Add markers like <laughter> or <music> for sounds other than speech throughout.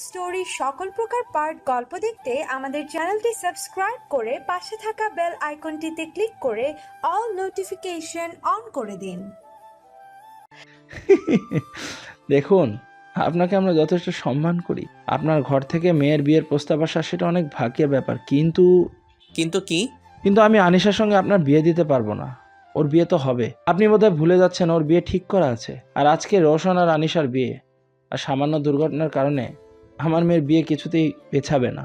Story সকল প্রকার part গল্প দেখতে আমাদের চ্যানেলটি সাবস্ক্রাইব করে পাশে থাকা বেল আইকনটিতে ক্লিক করে অল নোটিফিকেশন অন করে দিন। <laughs> দেখুন আপনাকে আমরা যথেষ্ট সম্মান করি। আপনার ঘর থেকে মেয়ের বিয়ের প্রস্তাব আসা সেটা অনেক ভাগ্যের ব্যাপার কিন্তু কিন্তু কি? কিন্তু আমি আনিশার সঙ্গে আপনার বিয়ে দিতে পারব না। ওর বিয়ে তো হবে। আপনি বোধহয় ভুলে যাচ্ছেন ওর বিয়ে ঠিক করা আছে। আর আজকে রোশন আর আনিশার বিয়ে। আর সামান্য দুর্ঘটনার কারণে আমার মেয়ের বিয়ে কিছুতেই পেছাবে না।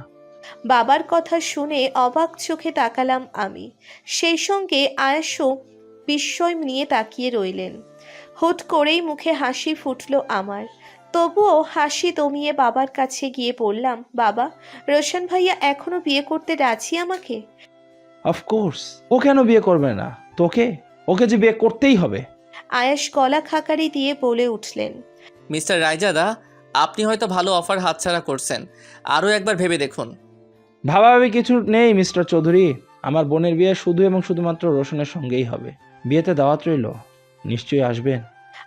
বাবার কথা শুনে অবাক চোখে তাকালাম আমি। সেই সঙ্গে আয়াসও বিস্ময় নিয়ে তাকিয়ে রইলেন। হুট করেই মুখে হাসি ফুটলো আমার। তবুও হাসি দমিয়ে বাবার কাছে গিয়ে বললাম বাবা রোশন ভাইয়া এখনও বিয়ে করতে রাজি আমাকে? অফকোর্স ও কেন বিয়ে করবে না? তোকে? ওকে যে বিয়ে করতেই হবে। আয়াস গলা খাকারি দিয়ে বলে উঠলেন মিস্টার রায়জাদা আপনি হয়তো ভালো অফার হাতছাড়া করছেন। আরও একবার ভেবে দেখুন। ভাবাভাবি কিছু নেই, মিস্টার চৌধুরী। আমার বোনের বিয়ে শুধু এবং শুধুমাত্র রোশনের সঙ্গেই হবে। বিয়েতে দাওয়াত রইল। নিশ্চয়ই আসবেন।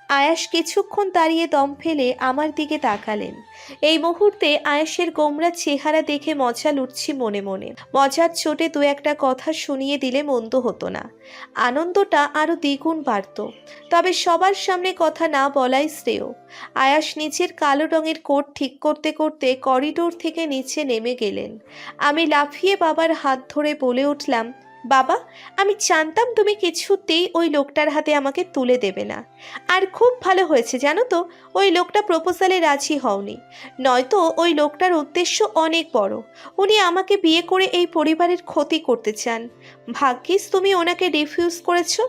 আয়াস কিছুক্ষণ দাঁড়িয়ে দম ফেলে আমার দিকে তাকালেন। এই মুহূর্তে আয়াসের গোমরা চেহারা দেখে মজা লুটছি মনে মনে। মজার চোটে দু একটা কথা শুনিয়ে দিলে মন্দ হতো না। আনন্দটা আরও দ্বিগুণ বাড়ত। তবে সবার সামনে কথা না বলাই শ্রেয়। আয়াস নিচের কালো রঙের কোট ঠিক করতে করতে করিডোর থেকে নিচে নেমে গেলেন। আমি লাফিয়ে বাবার হাত ধরে বলে উঠলাম বাবা, আমি জানতাম তুমি কিছুতেই ওই লোকটার হাতে আমাকে তুলে দেবে না। আর খুব ভালো হয়েছে, জানো তো, ওই লোকটা প্রপোজালে রাজি হওনি। নয়তো ওই লোকটার উদ্দেশ্য অনেক বড়। উনি আমাকে বিয়ে করে এই পরিবারের ক্ষতি করতে চান। ভাগ্যিস তুমি ওনাকে রিফিউজ করেছ।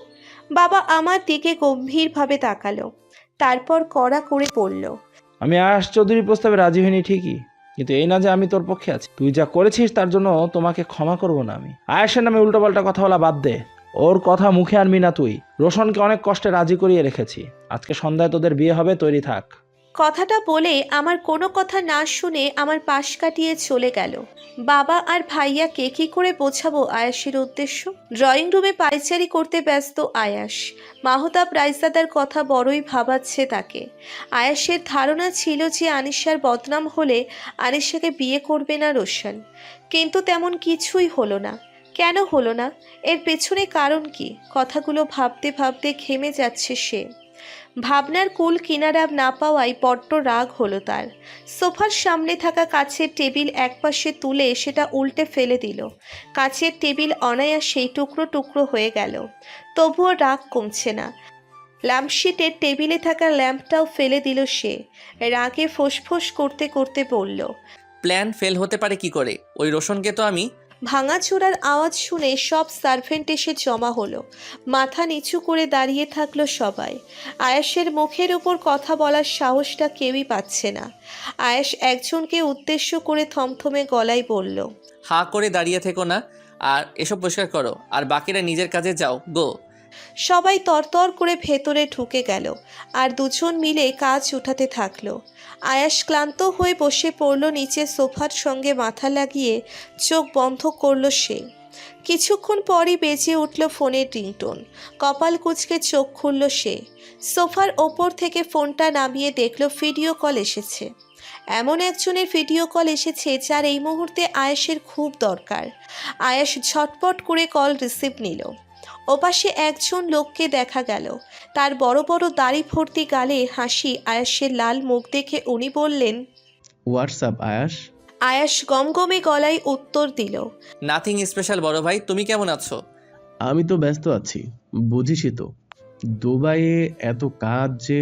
বাবা আমার দিকে গম্ভীরভাবে তাকালো। তারপর কড়া করে পড়ল আমি আশ চৌধুরীর প্রস্তাবে রাজি হইনি ঠিকই। কিন্তু এই না যে আমি তোর পক্ষে আছি। তুই যা করেছিস তার জন্য তোমাকে ক্ষমা করব না আমি। আয়েশের নামে উল্টোপাল্টা কথা বলা বাদ দে। ওর কথা মুখে আনবি না তুই। রোশনকে অনেক কষ্টে রাজি করিয়ে রেখেছি। আজকে সন্ধ্যায় তোদের বিয়ে হবে, তৈরি থাক। কথাটা বলে আমার কোনো কথা না শুনে আমার পাশ কাটিয়ে চলে গেল। বাবা আর ভাইয়াকে কি করে বোঝাবো আয়াসের উদ্দেশ্য? ড্রয়িং রুমে পাইচারি করতে ব্যস্ত আয়াস। মাহতাব রাইজাদার কথা বড়ই ভাবাচ্ছে তাকে। আয়াসের ধারণা ছিল যে আনিশার বদনাম হলে আনিশাকে বিয়ে করবে না রোশন। কিন্তু তেমন কিছুই হলো না। কেন হলো না? এর পেছনে কারণ কি? কথাগুলো ভাবতে ভাবতে ঘেমে যাচ্ছে সে। ভাবনার কুল কিনারা না পাওয়ায় বড্ড রাগ হলো তার। সোফার সামনে থাকা কাছের টেবিল একপাশে তুলে সেটা উল্টে ফেলে দিল। কাছের টেবিল অনায়াসেই টুকরো টুকরো হয়ে গেল। তবুও রাগ কমছে না। ল্যাম্পশিটের টেবিলে থাকা ল্যাম্পটাও ফেলে দিল সে। রাগে ফোঁস করতে করতে বলল, প্ল্যান ফেল হতে পারে কি করে? ওই রোশনকে তো আমি ভাঙাচোরার আওয়াজ শুনে সব সার্ভেন্ট এসে জমা হলো। মাথা নিচু করে দাঁড়িয়ে থাকল সবাই। আয়াসের মুখের উপর কথা বলার সাহসটা কেউই পাচ্ছে না। আয়াস একজনকে উদ্দেশ্য করে থমথমে গলায় বলল, হা করে দাঁড়িয়ে থেকো না, আর এসব পরিষ্কার করো, আর বাকিরা নিজের কাজে যাও, গো। সবাই তরতর করে ভেতরে ঢুকে গেল আর দুজন মিলে কাজ উঠাতে থাকল। আয়াস ক্লান্ত হয়ে বসে পড়ল নিচে সোফার সঙ্গে মাথা লাগিয়ে চোখ বন্ধ করল সে। কিছুক্ষণ পরই বেজে উঠল ফোনের রিংটোন। কপাল কুচকে চোখ খুলল সে। সোফার ওপর থেকে ফোনটা নামিয়ে দেখল ভিডিও কল এসেছে। এমন একজনের ভিডিও কল এসেছে যার এই মুহূর্তে আয়াসের খুব দরকার। আয়াস ঝটপট করে কল রিসিভ নিল। ওপাশে একজন লোককে দেখা গেল। তার বড় বড় দাড়ি ভর্তি গালে হাসি আয়াসের লাল মুখ দেখে উনি বললেন হোয়াটসঅ্যাপ আয়াস আয়াস গমগমে গলায় উত্তর দিল নাথিং স্পেশাল বড় ভাই। তুমি কেমন আছো? আমি তো ব্যস্ত আছি। বুঝিসই তো দুবাইয়ে এত কাজ যে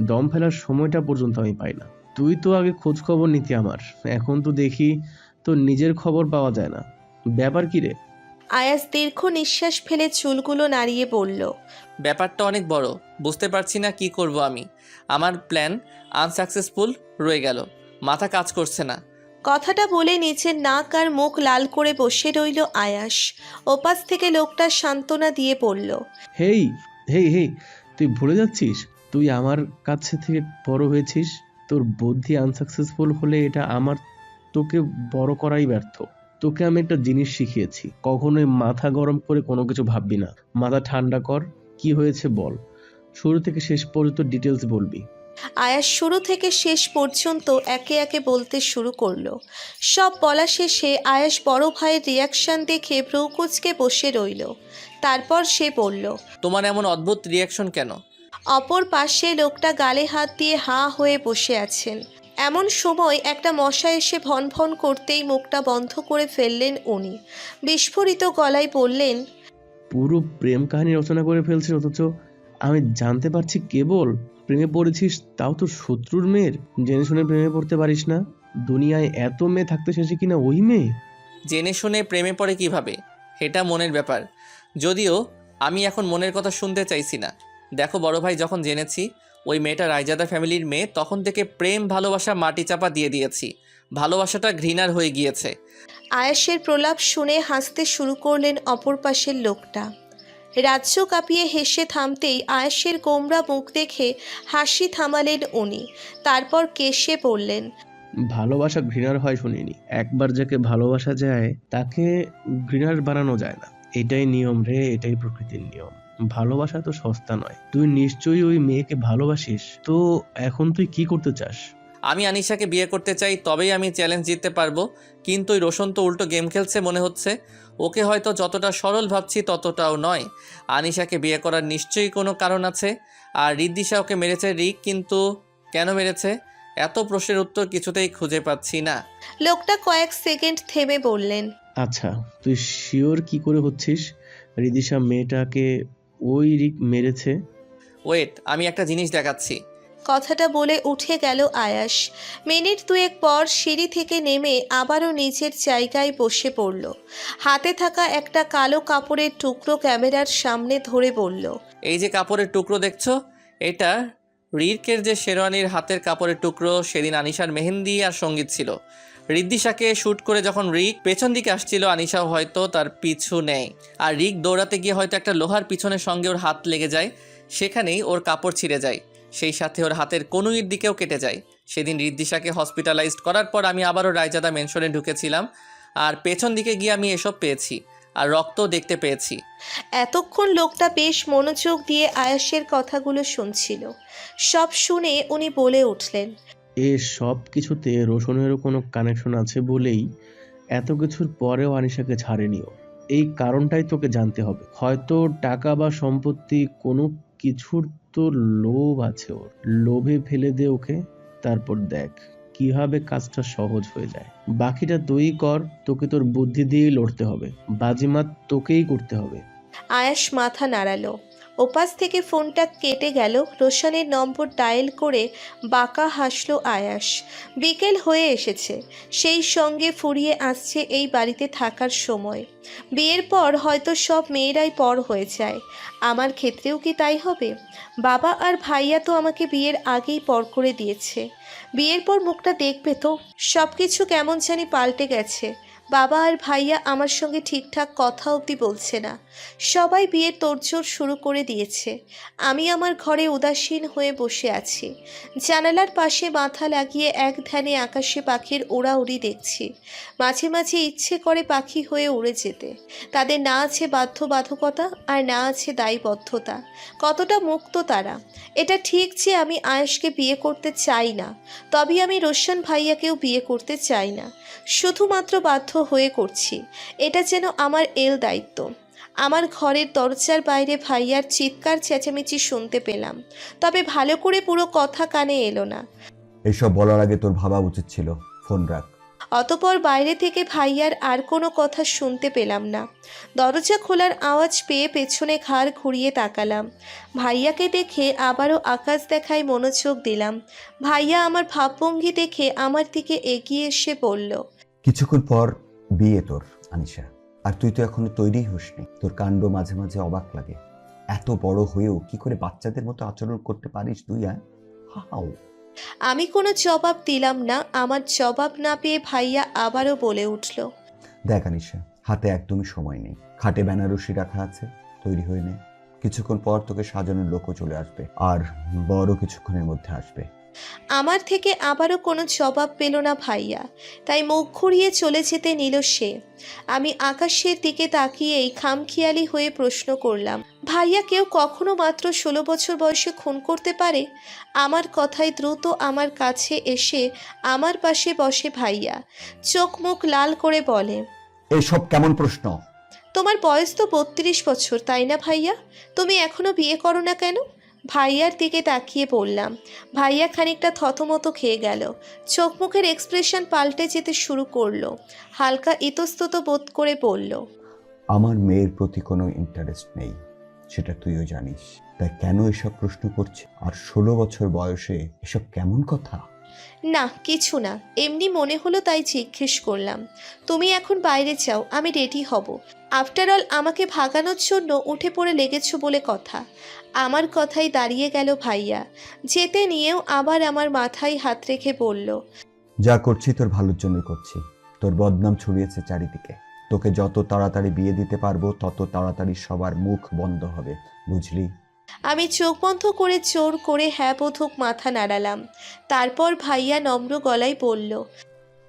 দম ফেলার সময়টা পর্যন্ত আমি পাই না। তুই তো আগে খোঁজ খবর নিতি আমার। এখন তো দেখি তো নিজের খবর পাওয়া যায় না। ব্যাপার কি রে? আয়াস দীর্ঘ নিঃশ্বাস ফেলে চুলগুলো নাড়িয়ে বলল ব্যাপারটা অনেক বড়। বুঝতে পারছি না কি করব আমি। আমার প্ল্যান আনসাকসেসফুল রয়ে গেল। মাথা কাজ করছে না। কথাটা বলে নিচের নাক আর মুখ লাল করে বসে রইল আয়াস। ওপাশ থেকে লোকটা সান্ত্বনা দিয়ে বলল হেই হেই হেই তুই ভুলে যাচ্ছিস? তুই আমার কাছে থেকে বড় হয়েছিস? তোর বুদ্ধি আনসাকসেসফুল হলে এটা আমার তোকে বড় করাই ব্যর্থ। তোকে আমি একটা জিনিস শিখিয়েছি কখনোই মাথা গরম করে কোনো কিছু ভাববি না। মাথা ঠান্ডা কর কি হয়েছে বল। শুরু থেকে শেষ পর্যন্ত ডিটেলস বলবি। আয়াস শুরু থেকে শেষ পর্যন্ত একে একে বলতে শুরু করল। সব বলা শেষে আয়াস বড় ভাইয়ের রিয়াকশন দেখে ব্রৌকুচকে বসে রইল। তারপর সে বলল তোমার এমন অদ্ভুত রিয়াকশন কেন? অপর পাশে লোকটা গালে হাত দিয়ে হাঁ হয়ে বসে আছেন। এমন সময় একটা মশা এসে ভন ভন করতেই মুখটা বন্ধ করে ফেললেন উনি। বিস্ফোরিত গলায় বললেন পুরো প্রেম কাহিনী রচনা করে ফেলছিস অথচ আমি জানতে পারছি কেবল প্রেমে পড়েছিস তাও তো শত্রুর মেয়ের। জেনে শুনে প্রেমে পড়তে পারিস না। দুনিয়ায় এত মেয়ে থাকতে শেষে কিনা ওই মেয়ে? জেনে শুনে প্রেমে পড়ে কীভাবে? এটা মনের ব্যাপার। যদিও আমি এখন মনের কথা শুনতে চাইছি না। দেখো বড় ভাই যখন জেনেছি ওই মেয়েটা রায়জাদা ফ্যামিলির মেয়ে তখন থেকে প্রেম ভালোবাসা মাটি চাপা দিয়ে দিয়েছি। ভালোবাসাটা ঘৃণার হয়ে গিয়েছে। আয়াসের প্রলাপ শুনে হাসতে শুরু করলেন অপর পাশের লোকটা। রাজ্য কাঁপিয়ে হেসে থামতেই আয়াসের গোমরা মুখ দেখে হাসি থামালেন উনি। তারপর কেশে বললেন ভালোবাসা ঘৃণার হয় শুনিনি। একবার যাকে ভালোবাসা যায় তাকে ঘৃণার বানানো যায় না। এটাই নিয়ম রে এটাই প্রকৃতির নিয়ম। ভালোবাসা তো সস্তা নয়। তুই নিশ্চয়ই ওই মেয়েকে ভালোবাসিস। তো এখন তুই কি করতে চাস? আমি আনিশাকে বিয়ে করতে চাই তবেই আমি চ্যালেঞ্জ জিততে পারব। কিন্তু ওই রোশন তো উল্টো গেম খেলছে মনে হচ্ছে। ওকে হয়তো যতটা সরল ভাবছি ততটাও নয়। আনিশাকে বিয়ে করার নিশ্চয়ই কোনো কারণ আছে। আর রিদ্দিশা ওকে মেরেছে রিক কিন্তু কেন মেরেছে? এত প্রশ্নের উত্তর কিছুতেই খুঁজে পাচ্ছি না। লোকটা কয়েক সেকেন্ড থেমে বললেন আচ্ছা তুই শিওর কি করে হচ্ছিস? রিদিশা মেয়েটাকে ওই রিক মেরেছে। ওয়েট আমি একটা জিনিস দেখাচ্ছি। কথাটা বলে উঠে গেল আয়াস। মিনিট দুয়েক পর সিঁড়ি থেকে নেমে আবারও নিজের জায়গায় বসে পড়ল। হাতে থাকা একটা কালো কাপড়ের টুকরো ক্যামেরার সামনে ধরে বলল এই যে কাপড়ের টুকরো দেখছ? এটা রিকের যে শেরওয়ানির হাতের কাপড়ের টুকরো সেদিন আনিশার মেহেন্দি আর সংগীত ছিল। রিদ্দিশাকে শ্যুট করে যখন রিক পেছন দিকে আসছিল, আনিশাও হয়তো তার পিছু নেয় আর রিক দৌড়াতে গিয়ে হয়তো একটা লোহার পিছনের সঙ্গে ওর হাত লেগে যায়, সেখানেই ওর কাপড় ছিঁড়ে যায়। সেই সাথে ওর হাতের কনুইয়ের দিকেও কেটে যায়। সেদিন রিদ্দিশাকে হসপিটালাইজড করার পর আমি আবারও রায়জাদা মেনশনে ঢুকেছিলাম, আর পেছন দিকে গিয়ে আমি এসব পেয়েছি, আর রক্তও দেখতে পেয়েছি। এতক্ষণ লোকটা বেশ মনোযোগ দিয়ে আয়াসের কথাগুলো শুনছিল। সব শুনে উনি বলে উঠলেন এ সব কিছুতে রোশনেরও কোনো কানেকশন আছে বলেই এত কিছুর পরেও আনিশাকে ছাড়েনিও এই কারণটাই তোকে জানতে হবে। হয়তো টাকা বা সম্পত্তি কোনো কিছুর তো লোভ আছে ওর। লোভে ফেলে দে ওকে, তারপর দেখ কীভাবে কাজটা সহজ হয়ে যায়। বাকিটা তুই কর, তোকে তোর বুদ্ধি দিয়েই লড়তে হবে। বাজিমাত তোকেই করতে হবে। আয়াস মাথা নাড়ালো। ওপাশ থেকে ফোনটা কেটে গেল, রোশনের নম্বর ডায়েল করে বাঁকা হাসল আয়াস। বিকেল হয়ে এসেছে, সেই সঙ্গে ফুরিয়ে আসছে এই বাড়িতে থাকার সময়। বিয়ের পর হয়তো সব মেয়েরাই পর হয়ে যায়, আমার ক্ষেত্রেও কি তাই হবে? বাবা আর ভাইয়া তো আমাকে বিয়ের আগেই পর করে দিয়েছে। বিয়ের পর মুখটা দেখবে তো সব কিছু কেমন জানি পাল্টে গেছে। বাবা আর ভাইয়া আমার সঙ্গে ঠিকঠাক কথা অবধি বলছে না। সবাই বিয়ের তোড়জোড় শুরু করে দিয়েছে। আমি আমার ঘরে উদাসীন হয়ে বসে আছি। জানালার পাশে মাথা লাগিয়ে এক ধ্যানে আকাশে পাখির ওড়াউড়ি দেখছি। মাঝে মাঝে ইচ্ছে করে পাখি হয়ে উড়ে যেতে। তাদের না আছে বাধ্যবাধকতা আর না আছে দায়বদ্ধতা। কতটা মুক্ত তারা। এটা ঠিক যে আমি আয়েশকে বিয়ে করতে চাই না। তবে আমি রোশন ভাইয়াকেও বিয়ে করতে চাই না। শুধুমাত্র বাধ্য হয়ে করছি। এটা যেন আমার এল দায়িত্ব। আমার ঘরের দরজার বাইরে ভাইয়ার চিৎকার চেঁচামেচি শুনতে পেলাম। তবে ভালো করে পুরো কথা কানে এলো না। এসব বলার আগে তোর ভাবা উচিত ছিল। ফোন রাখ। অতপর বাইরে থেকে ভাইয়ার আর কোনো কথা শুনতে পেলাম না। দরজা খোলার আওয়াজ পেয়ে পেছনে ঘাড় ঘুরিয়ে তাকালাম। ভাইয়াকে দেখে আবারও আকাশ দেখায় মনোযোগ দিলাম। ভাইয়া আমার ভাবভঙ্গি দেখে আমার দিকে এগিয়ে এসে বলল কিছুক্ষণ পর বিয়ে তোর আনিশা। আর তুই তো এখনও তৈরি হসনি। তোর কাণ্ড মাঝে মাঝে অবাক লাগে। এত বড় হয়েও কি করে বাচ্চাদের মতো আচরণ করতে পারিস তুই হ্যাঁ হাও। আমি কোনো জবাব দিলাম না। আমার জবাব না পেয়ে ভাইয়া আবারও বলে উঠল। দেখ আনিশা হাতে একদমই সময় নেই। খাটে বেনারসি রাখা আছে তৈরি হয়ে নে। কিছুক্ষণ পর তোকে সাজানোর লোকও চলে আসবে। আর বড় কিছুক্ষণের মধ্যে আসবে। আমার থেকে আবারও কোনো জবাব পেল না ভাইয়া। তাই মুখ ঘুরিয়ে চলে যেতে নিল সে। আমি আকাশের দিকে তাকিয়েই খামখিয়ালি হয়ে প্রশ্ন করলাম ভাইয়া কেউ কখনো মাত্র ষোলো বছর বয়সে খুন করতে পারে? আমার কথায় দ্রুত আমার কাছে এসে আমার পাশে বসে ভাইয়া। চোখ মুখ লাল করে বলে এসব কেমন প্রশ্ন? তোমার বয়স তো বত্রিশ বছর তাই না ভাইয়া? তুমি এখনও বিয়ে করো না কেন? ভাইয়ার দিকে তাকিয়ে পড়লাম ভাইয়া খানিকটা থতমতো খেয়ে গেল। চোখ মুখের এক্সপ্রেশন পাল্টে যেতে শুরু করল। হালকা ইতস্তত বোধ করে বলল, আমার মেয়ের প্রতি কোনো ইন্টারেস্ট নেই, সেটা তুইও জানিস। তাই কেন এসব প্রশ্ন করছে? আর ষোলো বছর বয়সে এসব কেমন কথা? না, কিছু না। এমনি মনে হলো তাই জিজ্ঞেস করলাম। তুমি এখন বাইরে যাও, আমি রেডি হব। আফটার অল আমাকে ভাগানোর জন্য উঠে পড়ে লেগেছো বলে কথা। আমার কথাই দাঁড়িয়ে গেল ভাইয়া। যেতে নিয়েও আবার আমার মাথায় হাত রেখে বলল, যা করছি তোর ভালোর জন্য করছি। তোর বদনাম ছড়িয়েছে চারিদিকে। তোকে যত তাড়াতাড়ি বিয়ে দিতে পারব, তত তাড়াতাড়ি সবার মুখ বন্ধ হবে, বুঝলি? আমি চোখ বন্ধ করে জোর করে হ্যাঁ বোধক মাথা নাড়ালাম। তারপর ভাইয়া নম্র গলায় বলল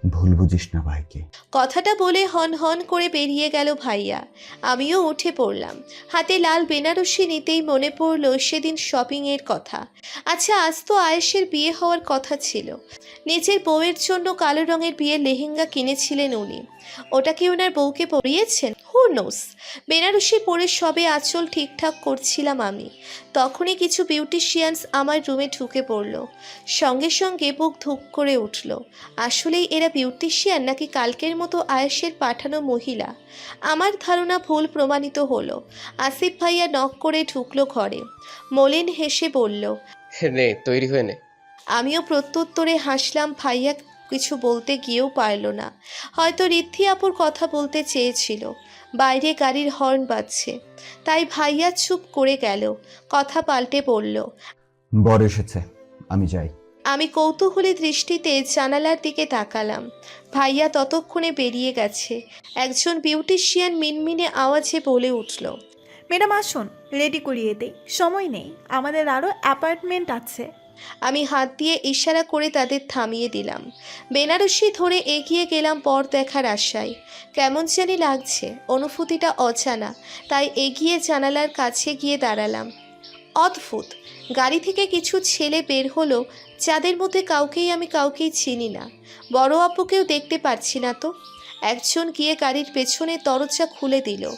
ভুল বুঝিস না ভাইকে। কথাটা বলে হন হন করে বেরিয়ে গেল ভাইয়া। আমিও উঠে পড়লাম। হাতে লাল বেনারসি নিতেই মনে পড়ল সেদিন শপিংয়ের কথা। আচ্ছা আজ তো আয়েশের বিয়ে হওয়ার কথা ছিল। নিজের বউয়ের জন্য কালো রঙের বিয়ের লেহেঙ্গা কিনেছিলেন উনি। ওটা কি ওনার বউকে পরিয়েছেন হু নোস বেনারসি পরে সবে আঁচল ঠিকঠাক করছিলাম আমি। তখনই কিছু বিউটিশিয়ানস আমার রুমে ঢুকে পড়ল। সঙ্গে সঙ্গে বুক ধুক করে উঠল। আসলেই এরা বিউটিশিয়ান নাকি কালকের মতো আয়েশের পাঠানো মহিলা? আমার ধারণা ভুল প্রমাণিত হলো। আসিফ ভাইয়া নক করে ঢুকলো ঘরে। মলিন হেসে বলল নে তৈরি হয়ে নে। আমিও প্রত্যুত্তরে হাসলাম ভাইয়া কিছু বলতে গিয়েও পারল না। হয়তো রিদ্ধি আপুর কথা বলতে চেয়েছিল। বাইরে গাড়ির হর্ন বাজছে। তাই ভাইয়া চুপ করে গেল। কথা পাল্টে বলল বর এসেছে আমি যাই। আমি কৌতূহলী দৃষ্টিতে জানালার দিকে তাকালাম। ভাইয়া ততক্ষণে বেরিয়ে গেছে। একজন বিউটিশিয়ান মিনমিনে আওয়াজে বলে উঠল ম্যাডাম আসুন রেডি করিয়ে দেই। সময় নেই। আমাদের আরও অ্যাপার্টমেন্ট আছে। আমি হাত দিয়ে ইশারা করে তাদের থামিয়ে দিলাম। বেনারসি ধরে এগিয়ে গেলাম পর দেখার আশায়। কেমন জানি লাগছে, অনুভূতিটা অজানা, তাই এগিয়ে জানালার কাছে গিয়ে দাঁড়ালাম। অদ্ভুত, গাড়ি থেকে কিছু ছেলে বের হলো, যাদের মধ্যে কাউকেই আমি কাউকেই চিনি না। বড় আপুকেও দেখতে পাচ্ছি না তো। একজন গিয়ে গাড়ির পেছনে দরজা খুলে দিল।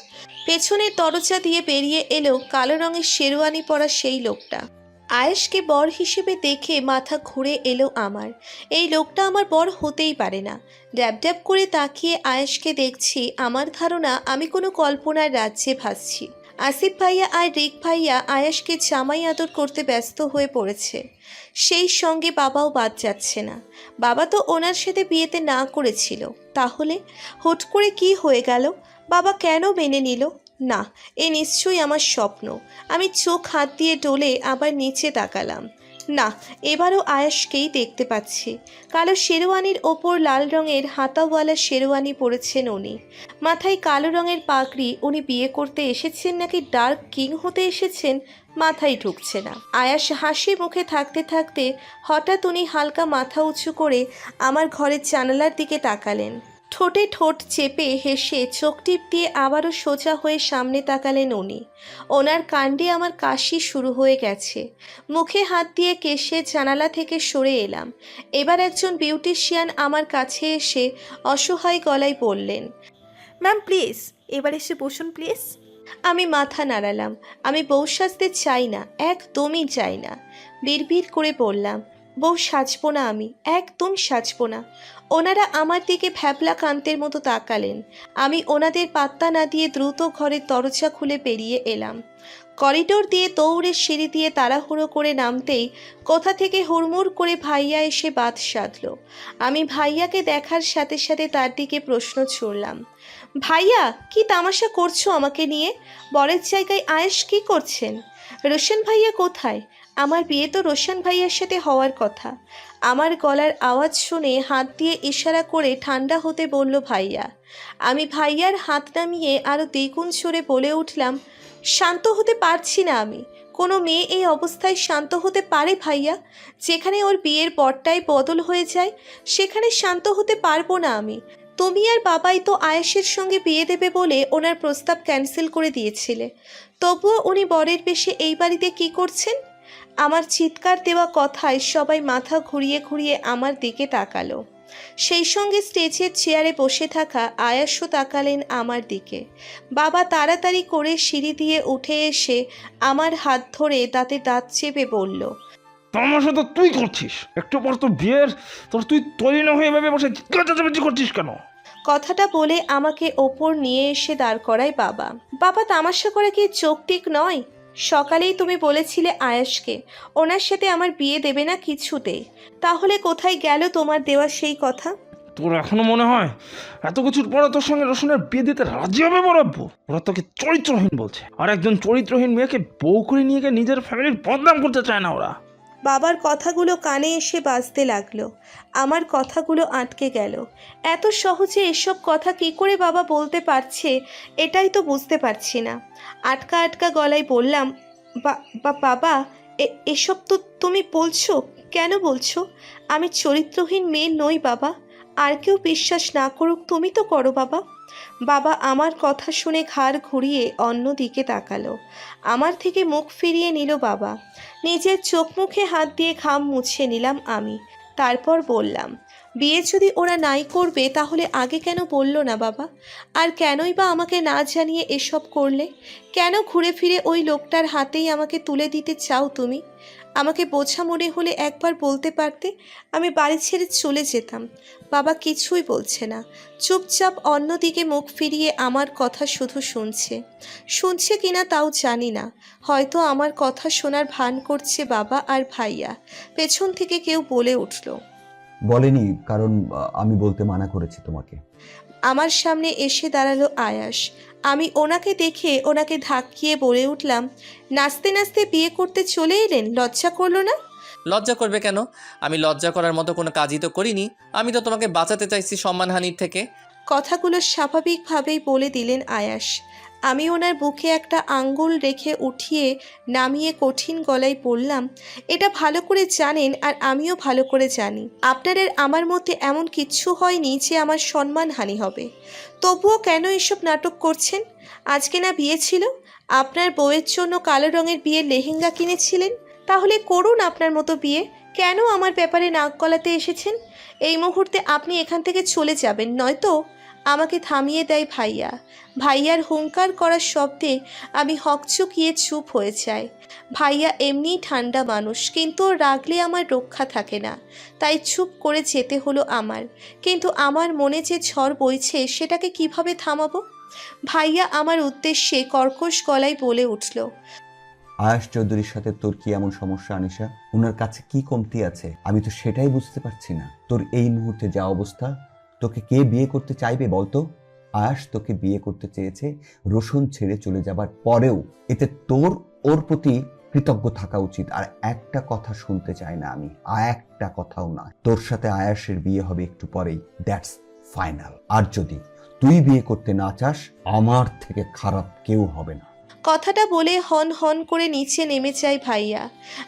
পেছনের দরজা দিয়ে বেরিয়ে এলো কালো রঙের শেরওয়ানি পরা সেই লোকটা। আয়েশকে বর হিসেবে দেখে মাথা ঘুরে এলো আমার। এই লোকটা আমার বর হতেই পারে না। ড্যাব ড্যাব করে তাকিয়ে আয়েশকে দেখছি আমার ধারণা আমি কোনো কল্পনার রাজ্যে ভাসছি। আসিফ ভাইয়া আর রিক ভাইয়া আয়াসকে জামাই আদর করতে ব্যস্ত হয়ে পড়েছে। সেই সঙ্গে বাবাও বাদ যাচ্ছে না। বাবা তো ওনার সাথে বিয়েতে না করেছিল। তাহলে হুট করে কি হয়ে গেল? বাবা কেন মেনে নিল? না, এ নিশ্চয়ই আমার স্বপ্ন। আমি চোখ হাত দিয়ে ডলে আবার নিচে তাকালাম। না, এবারও আয়াসকেই দেখতে পাচ্ছি। কালো শেরওয়ানির ওপর লাল রঙের হাতাওয়ালা শেরওয়ানি পরেছেন উনি। মাথায় কালো রঙের পাগড়ি উনি বিয়ে করতে এসেছেন নাকি ডার্ক কিং হতে এসেছেন মাথায় ঢুকছে না। আয়াস হাসি মুখে থাকতে থাকতে হঠাৎ উনি হালকা মাথা উঁচু করে আমার ঘরের জানালার দিকে তাকালেন। ঠোঁটে ঠোঁট চেপে হেসে চোখ টিপ দিয়ে আবারও সোজা হয়ে সামনে তাকালেন উনি। ওনার কাণ্ডে আমার কাশি শুরু হয়ে গেছে। মুখে হাত দিয়ে কেশে জানালা থেকে সরে এলাম। এবার একজন বিউটিশিয়ান আমার কাছে এসে অসহায় গলায় বললেন ম্যাম প্লিজ এবার এসে বসুন প্লিজ। আমি মাথা নাড়ালাম। আমি বউ সাজতে চাই না একদমই চাই না। বিড়বিড় করে বললাম বউ সাজবো না আমি, একদম সাজবো না। ওনারা আমার দিকে ভ্যাবলা কান্তের মতো তাকালেন। আমি ওনাদের পাত্তা না দিয়ে দ্রুত ঘরের দরজা খুলে পেরিয়ে এলাম। করিডোর দিয়ে দৌড়ে সিঁড়ি দিয়ে তাড়াহুড়ো করে নামতেই কোথা থেকে হুড়মুড় করে ভাইয়া এসে বাদ সাধলো। আমি ভাইয়াকে দেখার সাথে সাথে তার দিকে প্রশ্ন ছুড়লাম, ভাইয়া, কি তামাশা করছ আমাকে নিয়ে? বরের জায়গায় আয়েস কি করছেন? রোশন ভাইয়া কোথায়? আমার বিয়ে তো রোশন ভাইয়ার সাথে হওয়ার কথা। আমার গলার আওয়াজ শুনে হাত দিয়ে ইশারা করে ঠান্ডা হতে বলল ভাইয়া। আমি ভাইয়ার হাত নামিয়ে আরও দ্বিগুণ সরে বলে উঠলাম, শান্ত হতে পারছি না আমি। কোনো মেয়ে এই অবস্থায় শান্ত হতে পারে ভাইয়া? যেখানে ওর বিয়ের পরটাই বদল হয়ে যায়, সেখানে শান্ত হতে পারব না আমি। তুমি আর বাবাই তো আয়েশের সঙ্গে বিয়ে দেবে বলে ওনার প্রস্তাব ক্যান্সেল করে দিয়েছিলে। তবুও উনি বরের বেশে এই বাড়িতে কি করছেন? আমার চিৎকার দেওয়া কথায় সবাই মাথা ঘুরিয়ে ঘুরিয়ে আমার দিকে তাকালো। সেই সঙ্গে স্টেজের চেয়ারে বসে থাকা আয়াসও তাকালেন আমার দিকে। বাবা তাড়াতাড়ি করে সিঁড়ি দিয়ে উঠে এসে আমার হাত ধরে দাঁতে দাঁত চেপে বলল তামাশা তো তুই করছিস। একটু পর তো বিয়ের তোর তুই তৈরি না হয়ে এভাবে বসে চেঁচামেচি করছিস কেন? কথাটা বলে আমাকে ওপর নিয়ে এসে দাঁড় করায় বাবা। বাবা তামাশা করে কি চোখ টিক নয়? সকালেই তুমি বলেছিলে আয়াসকে, ওনার সাথে আমার বিয়ে দেবে না কিছুতে। তাহলে কোথায় গেল তোমার দেওয়া সেই কথা? তোর এখনও মনে হয় এত কিছুর পরে তোর সঙ্গে রসুনের বিয়ে দিতে রাজি হবে বরাব্য ওরা তোকে চরিত্রহীন বলছে। আর একজন চরিত্রহীন মেয়েকে বউ করে নিয়ে গিয়ে নিজের ফ্যামিলির বদনাম করতে চায় না ওরা। বাবার কথাগুলো কানে এসে বাজতে লাগল। আমার কথাগুলো আটকে গেল। এত সহজে এসব কথা কি করে বাবা বলতে পারছে, এটাই তো বুঝতে পারছি না। আটকা আটকা গলায় বললাম, "বা- বাবা এসব তো তুমি বলছো, কেন বলছো? আমি চরিত্রহীন মেয়ে নই বাবা। আর কেউ বিশ্বাস না করুক তুমি তো করো বাবা। বাবা আমার কথা শুনে ঘাড় ঘুরিয়ে অন্য দিকে তাকালো। আমার থেকে মুখ ফিরিয়ে নিল বাবা। নিজের চোখ মুখে হাত দিয়ে ঘাম মুছে নিলাম আমি। তারপর বললাম, বিয়ে যদি ওরা নাই করবে তাহলে আগে কেন বলল না বাবা? আর কেনই বা আমাকে না জানিয়ে এসব করলে? কেন ঘুরে ফিরে ওই লোকটার হাতেই আমাকে তুলে দিতে চাও তুমি? আমাকে বোঝা মনে হলে একবার বলতে পারতে আমি বাড়ি ছেড়ে চলে যেতাম। বাবা কিছুই বলছে না। চুপচাপ অন্যদিকে মুখ ফিরিয়ে আমার কথা শুধু শুনছে। শুনছে কিনা তাও জানি না। হয়তো আমার কথা শোনার ভান করছে বাবা আর ভাইয়া। পেছন থেকে কেউ বলে উঠল। বলেনি, কারণ আমি বলতে মানা করেছি তোমাকে। আমার সামনে এসে দাঁড়াল আয়াস। আমি ওনাকে দেখে ওনাকে ধাক্কিয়ে বলে উঠলাম নাচতে নাচতে বিয়ে করতে চলে এলেন লজ্জা করল না? লজ্জা করবে কেন? আমি লজ্জা করার মতো কোনো কাজই তো করিনি। আমি তো তোমাকে বাঁচাতে চাইছি সম্মানহানির থেকে। কথাগুলো স্বাভাবিকভাবেই বলে দিলেন আয়াস। আমি ওনার বুকে একটা আঙ্গুল রেখে উঠিয়ে নামিয়ে কঠিন গলায় বললাম, এটা ভালো করে জানেন আর আমিও ভালো করে জানি। আপনাদের আমার মধ্যে এমন কিচ্ছু হয়নি যে আমার সম্মানহানি হবে। তবুও কেন এসব নাটক করছেন? আজকে না বিয়ে ছিল? আপনার বউয়ের জন্য কালো রঙের বিয়ের লেহেঙ্গা কিনেছিলেন? তাহলে করুন আপনার মতো বিয়ে। কেন আমার ব্যাপারে নাক গলাতে এসেছেন? এই মুহূর্তে আপনি এখান থেকে চলে যাবেন, নয়তো আমাকে থামিয়ে দেয় ভাইয়া। ভাইয়ার হুঙ্কার করার শব্দে আমি হকচকিয়ে চুপ হয়ে যাই। ভাইয়া এমনিই ঠান্ডা মানুষ, কিন্তু রাগলে আমার রক্ষা থাকে না। তাই চুপ করে যেতে হলো আমার। কিন্তু আমার মনে যে ঝড় বইছে, সেটাকে কীভাবে থামাবো? ভাইয়া আমার উদ্দেশ্যে কর্কশ গলায় বলে উঠল, আয়াস চৌধুরীর সাথে তোর কি এমন সমস্যা, আনিশা? ওনার কাছে কি কমতি আছে? আমি তো সেটাই বুঝতে পারছি না। তোর এই মুহূর্তে যা অবস্থা তোকে কে বিয়ে করতে চাইবে বলতো? আয়াস তোকে বিয়ে করতে চেয়েছে রোশন ছেড়ে চলে যাবার পরেও এতে তোর, ওর প্রতি কৃতজ্ঞ থাকা উচিত। আর একটা কথা শুনতে চাই না আমি, আর একটা কথাও না। তোর সাথে আয়াসের বিয়ে হবে একটু পরেই। দ্যাটস ফাইনাল আর যদি তুই বিয়ে করতে না চাস, আমার থেকে খারাপ কেউ হবে না। কথাটা বলে হন হন করে নিচে নেমে যায় ভাইয়া।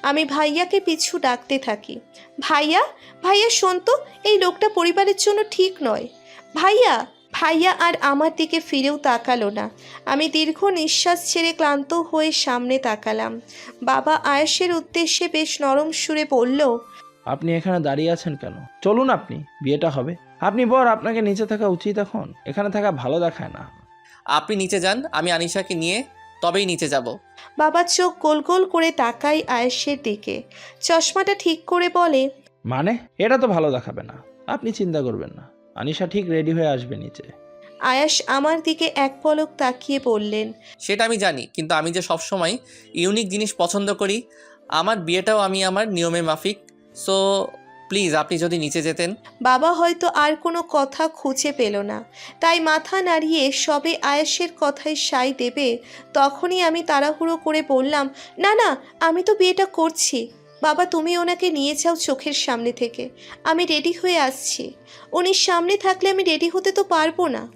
আমি ভাইয়াকে পিছু ডাকতে থাকি। ভাইয়া ভাইয়া শোন তো এই লোকটা পরিবারের জন্য ঠিক নয়। ভাইয়া ভাইয়া আর আমার দিকে ফিরেও তাকালো না। আমি দীর্ঘ নিঃশ্বাস ছেড়ে ক্লান্ত হয়ে সামনে তাকালাম। বাবা আয়েসের উদ্দেশ্যে বেশ নরম সুরে বলল আপনি এখানে দাঁড়িয়ে আছেন কেন? চলুন আপনি বিয়েটা হবে। আপনি বর আপনাকে নিচে থাকা উচিত এখন। এখানে থাকা ভালো দেখায় না। আপনি নিচে যান আমি আনিশাকে নিয়ে তবেই নিচে যাব। বাবা চোখ গোল গোল করে তাকাই আয়েসের দিকে। চশমাটা ঠিক করে বলে মানে? এটা তো ভালো দেখাবে না। আপনি চিন্তা করবেন না। আনিশা ঠিক রেডি হয়ে আসবে নিচে। আয়াস আমার দিকে এক পলক তাকিয়ে বললেন সেটা আমি জানি কিন্তু আমি যে সবসময় ইউনিক জিনিস পছন্দ করি আমার বিয়েটাও আমি আমার নিয়মে মাফিক। সো প্লিজ আপনি যদি নিচে যেতেন। বাবা হয়তো আর কোনো কথা খুঁজে পেল না। তাই মাথা নাড়িয়ে সবে আয়েসের কথায় সাই দেবে, তখনই আমি তাড়াহুড়ো করে বললাম, না না, আমি তো বিয়েটা করছি। বাবা, তুমি ওনাকে নিয়ে যাও চোখের সামনে থেকে। আমি রেডি হয়ে আসছি। উনি সামনে থাকলে আমি রেডি হতে তো পারব না।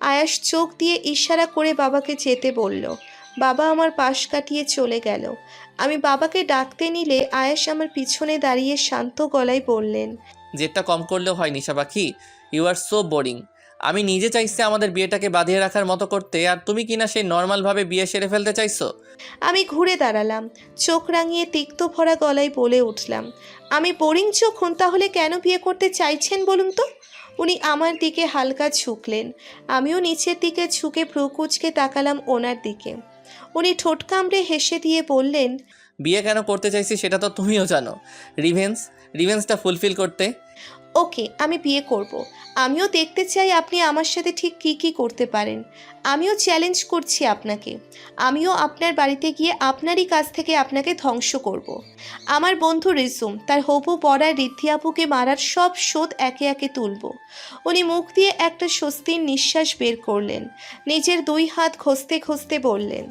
আয়াস চোখ দিয়ে ইশারা করে বাবাকে যেতে বলল। বাবা আমার পাশ কাটিয়ে চলে গেল। আমি বাবাকে ডাকতে নিলে আয়াস আমার পিছনে দাঁড়িয়ে শান্ত গলায় বললেন জেদটা কম করলেও হয় নিশা পাখি। ইউ আর সো বোরিং আমি নিজে চাইছি আমাদের বিয়েটাকে বাঁধিয়ে রাখার মতো করতে আর তুমি কিনা সেই নর্মালভাবে বিয়ে সেরে ফেলতে চাইছো? আমি ঘুরে দাঁড়ালাম চোখ রাঙিয়ে তিক্ত ভরা গলায় বলে উঠলাম আমি বোরিং যখন তাহলে কেন বিয়ে করতে চাইছেন বলুন তো? উনি আমার দিকে হালকা ঝুঁকলেন আমিও নিচের দিকে ঝুঁকে প্রকুচকে তাকালাম ওনার দিকে। উনি ঠোঁট কামড়ে হেসে দিয়ে বললেন, বিয়ে কেন করতে চাইছি সেটা তো তুমিও জানো। রিভেন্স, রিভেন্সটা ফুলফিল করতে ওকে, আমি বিয়ে করব। আমিও দেখতে চাই আপনি আমার সাথে ঠিক কী কী করতে পারেন আমিও চ্যালেঞ্জ করছি আপনাকে আমিও আপনার বাড়িতে গিয়ে আপনারই কাছ থেকে আপনাকে ধ্বংস করব। আমার বন্ধু রিজুম, তার হবু পড়ায় রিদ্ধি আপুকে মারার সব শোধ একে একে তুলব উনি মুখ দিয়ে একটা স্বস্তির নিঃশ্বাস বের করলেন নিজের দুই হাত ঘষতে ঘষতে বললেন